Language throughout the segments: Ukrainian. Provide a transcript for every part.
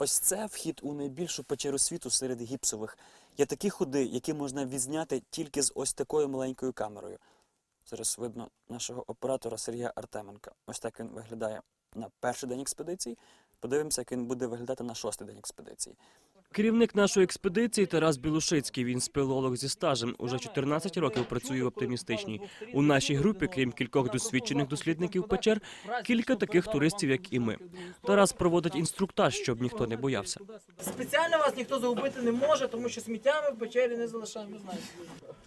Ось це вхід у найбільшу печеру світу серед гіпсових. Є такі ходи, які можна відзняти тільки з ось такою маленькою камерою. Зараз видно нашого оператора Сергія Артеменка. Ось так він виглядає на перший день експедиції. Подивимося, як він буде виглядати на шостий день експедиції. Керівник нашої експедиції Тарас Білушицький. Він спелеолог зі стажем. Уже 14 років працює в оптимістичній. У нашій групі, крім кількох досвідчених дослідників печер, кілька таких туристів, як і ми. Тарас проводить інструктаж, щоб ніхто не боявся. Спеціально вас ніхто загубити не може, тому що сміття ми в печері не залишаємо.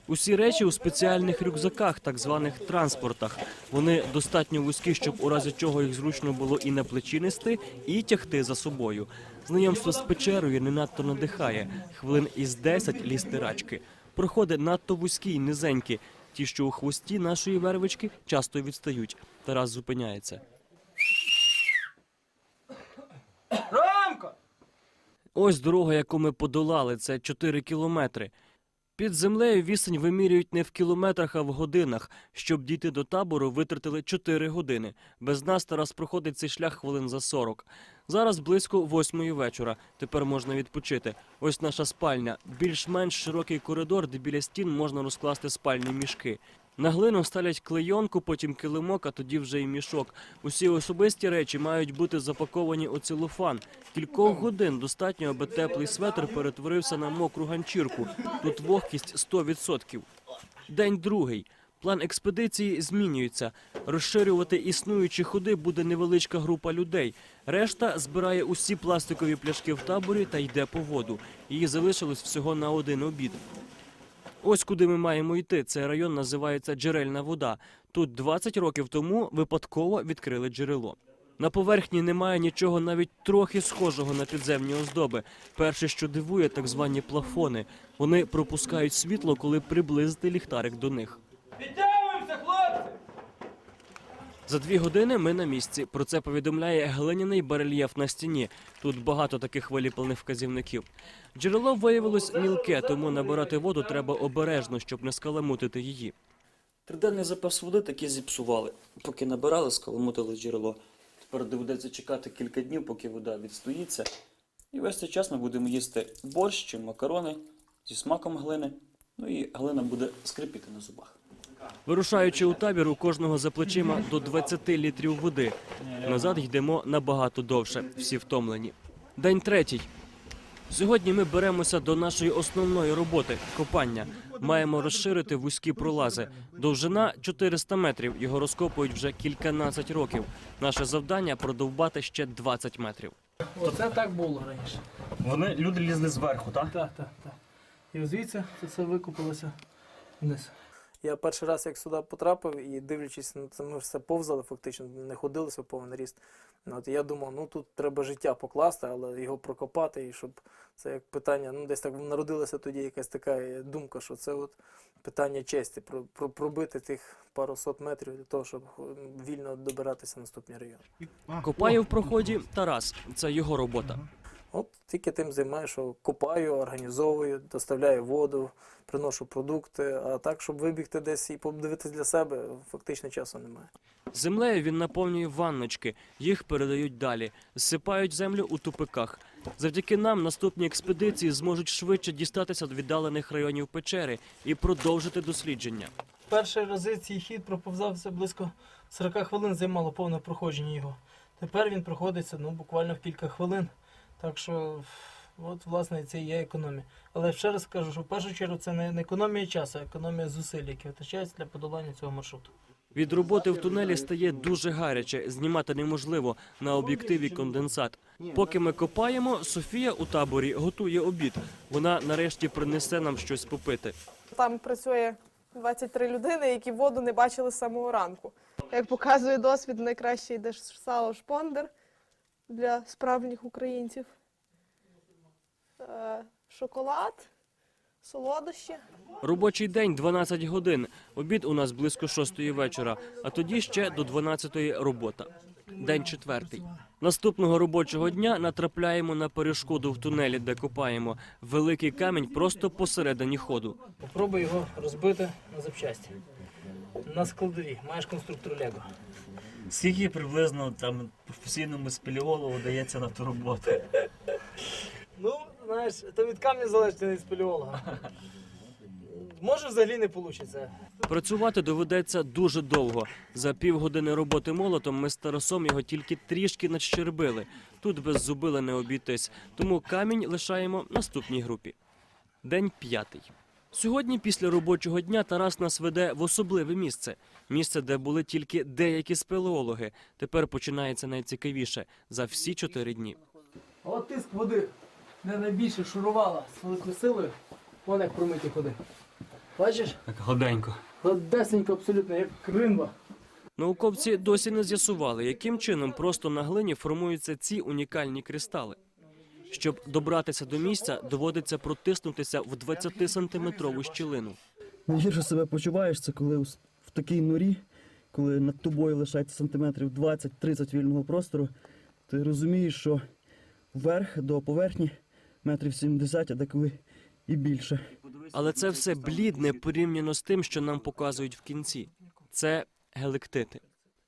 Усі речі у спеціальних рюкзаках, так званих транспортах. Вони достатньо вузькі, щоб у разі чого їх зручно було і на плечі нести, і тягти за собою. Знайомство з печерою не надто надихає. Хвилин із 10 лізти рачки. Проходи надто вузькі й низенькі. Ті, що у хвості нашої вервички, часто відстають. Тарас зупиняється. Ромко! Ось дорога, яку ми подолали, це 4 кілометри. Під землею вісень вимірюють не в кілометрах, а в годинах. Щоб дійти до табору, витратили 4 години. Без нас Тарас проходить цей шлях хвилин за 40. Зараз близько восьмої вечора. Тепер можна відпочити. Ось наша спальня. Більш-менш широкий коридор, де біля стін можна розкласти спальні мішки. На глину ставлять клейонку, потім килимок, а тоді вже й мішок. Усі особисті речі мають бути запаковані у целофан. Кількох годин достатньо, аби теплий светр перетворився на мокру ганчірку. Тут вогкість 100%. День другий. План експедиції змінюється. Розширювати існуючі ходи буде невеличка група людей. Решта збирає усі пластикові пляшки в таборі та йде по воду. Її залишилось всього на один обід. Ось куди ми маємо йти. Цей район називається Джерельна вода. Тут 20 років тому випадково відкрили джерело. На поверхні немає нічого навіть трохи схожого на підземні оздоби. Перше, що дивує, так звані плафони. Вони пропускають світло, коли приблизити ліхтарик до них. За дві години ми на місці. Про це повідомляє глиняний барельєф на стіні. Тут багато таких виліплених вказівників. Джерело виявилось мілке, тому набирати воду треба обережно, щоб не скаламутити її. Триденний запас води таки зіпсували. Поки набирали, скаламутили джерело. Тепер доведеться чекати кілька днів, поки вода відстоїться. І весь цей час ми будемо їсти борщ чи макарони зі смаком глини. Ну і глина буде скрипіти на зубах. Вирушаючи у табір, у кожного за плечима до 20 літрів води. Назад йдемо набагато довше, всі втомлені. День третій. Сьогодні ми беремося до нашої основної роботи копання. Маємо розширити вузькі пролази. Довжина 400 метрів. Його розкопують вже кільканадцять років. Наше завдання продовбати ще 20 метрів. Оце так було раніше. Вони люди лізли зверху, так? Так, так, так. І звідси це все викупилося вниз. Я перший раз як сюди потрапив і дивлячись на це, ми все повзали, фактично не ходилися в повний ріст. Ну, От я думав, ну тут треба життя покласти, але його прокопати, і щоб це як питання, ну десь так народилася тоді якась така думка, що це от питання честі, про, про, пробити тих пару сот метрів для того, щоб е, вільно добиратися на наступний район. Копає в проході Тарас. Це його робота. От тільки тим займаюся, що копаю, організовую, доставляю воду, приношу продукти. А так, щоб вибігти десь і подивитися для себе, фактично часу немає. Землею він наповнює ванночки, їх передають далі, зсипають землю у тупиках. Завдяки нам наступні експедиції зможуть швидше дістатися до віддалених районів печери і продовжити дослідження. Перші рази цей хід проповзався близько 40 хвилин, займало повне проходження його. Тепер він проходиться ну, буквально в кілька хвилин. Так що, от, власне, це і є економія. Але ще раз кажу, що в першу чергу це не економія часу, а економія зусиль, які витрачаються для подолання цього маршруту. Від роботи в тунелі стає дуже гаряче, знімати неможливо на об'єктиві конденсат. Поки ми копаємо, Софія у таборі готує обід. Вона нарешті принесе нам щось попити. Там працює 23 людини, які воду не бачили з самого ранку. Як показує досвід, найкраще йде сало шпондер для справжніх українців. Е, Шоколад, солодощі. Робочий день 12 годин. Обід у нас близько 6 вечора, а тоді ще до 12 робота. День четвертий. Наступного робочого дня натрапляємо на перешкоду в тунелі, де копаємо. Великий камінь просто посередині ходу. Попробуй його розбити на запчасті. На складові. Маєш конструктор Лего. Скільки приблизно там професійному спелеологу дається на ту роботу? Ну, знаєш, то від камня залежить, не від спелеолога. Може, взагалі не вийде. Працювати доведеться дуже довго. За півгодини роботи молотом ми з Тарасом його тільки трішки надщербили. Тут без зубила не обійтись, тому камінь лишаємо наступній групі. День п'ятий. Сьогодні, після робочого дня, Тарас нас веде в особливе місце. Місце, де були тільки деякі спелеологи. Тепер починається найцікавіше за всі чотири дні. От тиск води, де найбільше шурувала з великою силою, вон як промиті ходи. Бачиш? Так гладенько. Гладесенько абсолютно, як кринва. Науковці досі не з'ясували, яким чином просто на глині формуються ці унікальні кристали. Щоб добратися до місця, доводиться протиснутися в 20-сантиметрову щілину. Найгірше себе почуваєш, це коли в такій норі, коли над тобою лишається сантиметрів 20-30 вільного простору, ти розумієш, що вверх до поверхні метрів 70, а деколи і більше. Але це все блідне порівняно з тим, що нам показують в кінці. Це гелектити.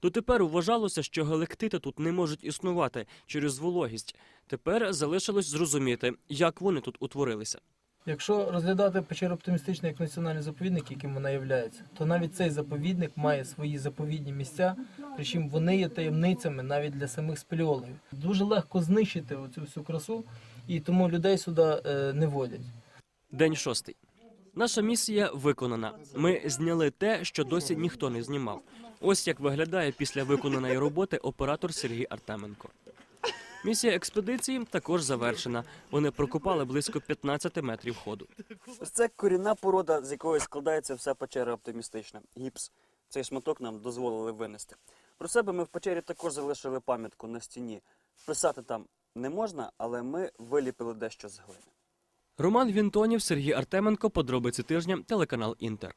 Дотепер вважалося, що гелектити тут не можуть існувати через вологість. Тепер залишилось зрозуміти, як вони тут утворилися. Якщо розглядати печеру оптимістично як національний заповідник, яким вона є, то навіть цей заповідник має свої заповідні місця, причому вони є таємницями навіть для самих спелеологів. Дуже легко знищити оцю всю красу, і тому людей сюди е, не водять. День шостий. Наша місія виконана. Ми зняли те, що досі ніхто не знімав. Ось як виглядає після виконаної роботи оператор Сергій Артеменко. Місія експедиції також завершена. Вони прокопали близько 15 метрів ходу. Ось це корінна порода, з якої складається вся печера оптимістична. Гіпс. Цей шматок нам дозволили винести. Про себе ми в печері також залишили пам'ятку на стіні. Писати там не можна, але ми виліпили дещо з глини. Роман Вінтонів, Сергій Артеменко. Подробиці тижня. Телеканал Інтер.